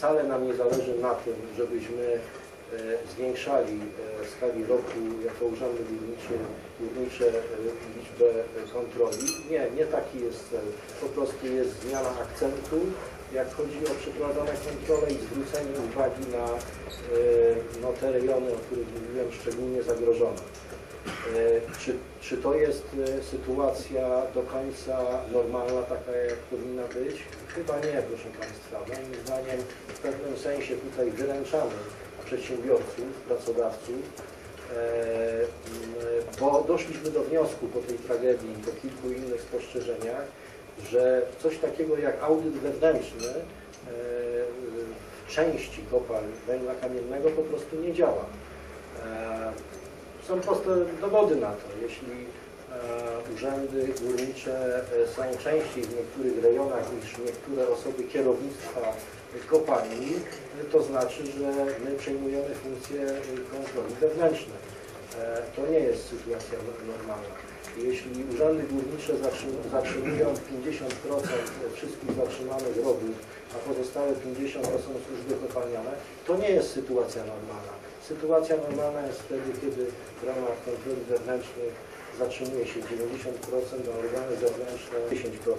wcale nam nie zależy na tym, żebyśmy zwiększali e, w skali roku jako urzędy górnicze, e, liczbę e, kontroli. Nie, nie taki jest cel. Po prostu jest zmiana akcentu, jak chodzi o przeprowadzone kontrole i zwrócenie uwagi na e, no, te rejony, o których mówiłem, szczególnie zagrożone. E, Czy, czy to jest e, sytuacja do końca normalna, taka jak powinna być? Chyba nie, proszę Państwa. Moim zdaniem w pewnym sensie tutaj wyręczamy przedsiębiorców, pracodawców, e, bo doszliśmy do wniosku po tej tragedii i po kilku innych spostrzeżeniach, że coś takiego jak audyt wewnętrzny e, w części kopalń węgla kamiennego po prostu nie działa. E, są proste dowody na to. Jeśli urzędy górnicze e, są częściej w niektórych rejonach niż niektóre osoby kierownictwa kopalni, e, to znaczy, że my przejmujemy funkcje e, kontroli wewnętrznej. E, To nie jest sytuacja no- normalna. Jeśli urzędy górnicze zatrzym- zatrzymują 50% wszystkich zatrzymanych robót, a pozostałe 50% to są służby kopalniane, to nie jest sytuacja normalna. Sytuacja normalna jest wtedy, kiedy w ramach kontroli wewnętrznych zatrzymuje się 90%, a organy zewnętrzne 10%.